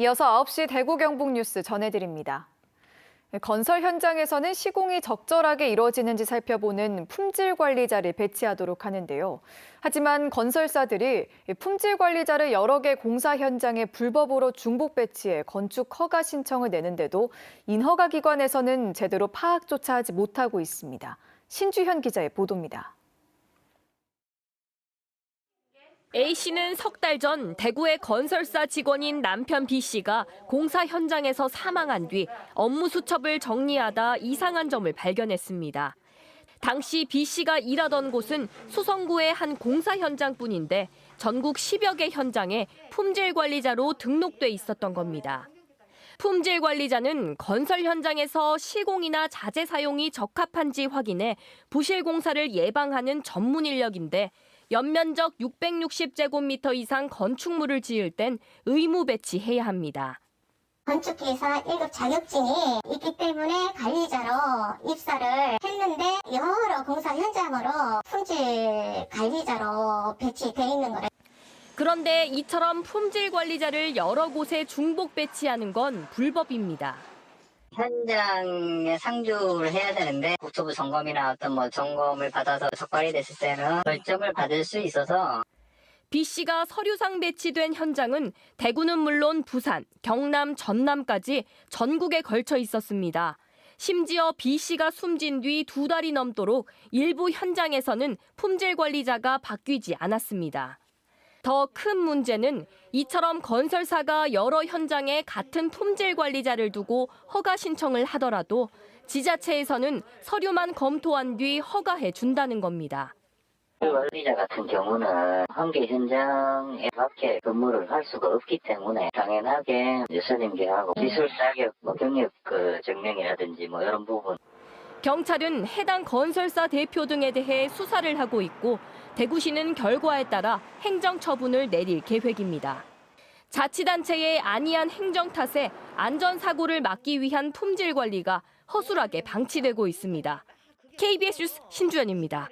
이어서 9시 대구 경북 뉴스 전해드립니다. 건설 현장에서는 시공이 적절하게 이루어지는지 살펴보는 품질 관리자를 배치하도록 하는데요. 하지만 건설사들이 품질 관리자를 여러 개 공사 현장에 불법으로 중복 배치해 건축 허가 신청을 내는데도 인허가 기관에서는 제대로 파악조차 하지 못하고 있습니다. 신주현 기자의 보도입니다. A씨는 석 달 전 대구의 건설사 직원인 남편 B씨가 공사 현장에서 사망한 뒤 업무 수첩을 정리하다 이상한 점을 발견했습니다. 당시 B씨가 일하던 곳은 수성구의 한 공사 현장뿐인데 전국 10여 개 현장에 품질 관리자로 등록돼 있었던 겁니다. 품질 관리자는 건설 현장에서 시공이나 자재 사용이 적합한지 확인해 부실 공사를 예방하는 전문 인력인데 연면적 660제곱미터 이상 건축물을 지을 땐 의무 배치해야 합니다. 건축기사 1급 자격증이 있기 때문에 관리자로 입사를 했는데 여러 공사 현장으로 품질 관리자로 배치돼 있는 거래. 그런데 이처럼 품질 관리자를 여러 곳에 중복 배치하는 건 불법입니다. 현장에 상주를 해야 되는데 국토부 점검이나 어떤 뭐 점검을 받아서 적발이 됐을 때는 벌점을 받을 수 있어서 B 씨가 서류상 배치된 현장은 대구는 물론 부산, 경남, 전남까지 전국에 걸쳐 있었습니다. 심지어 B 씨가 숨진 뒤 두 달이 넘도록 일부 현장에서는 품질 관리자가 바뀌지 않았습니다. 더 큰 문제는 이처럼 건설사가 여러 현장에 같은 품질 관리자를 두고 허가 신청을 하더라도 지자체에서는 서류만 검토한 뒤 허가해 준다는 겁니다. 그 관리자 같은 경우는 한 개 현장에 밖에 근무를 할 수가 없기 때문에 당연하게 유선임계하고 기술 자격, 뭐 경력 그 증명이라든지 뭐 이런 부분 경찰은 해당 건설사 대표 등에 대해 수사를 하고 있고 대구시는 결과에 따라 행정 처분을 내릴 계획입니다. 자치단체의 안이한 행정 탓에 안전사고를 막기 위한 품질 관리가 허술하게 방치되고 있습니다. KBS 뉴스 신주연입니다.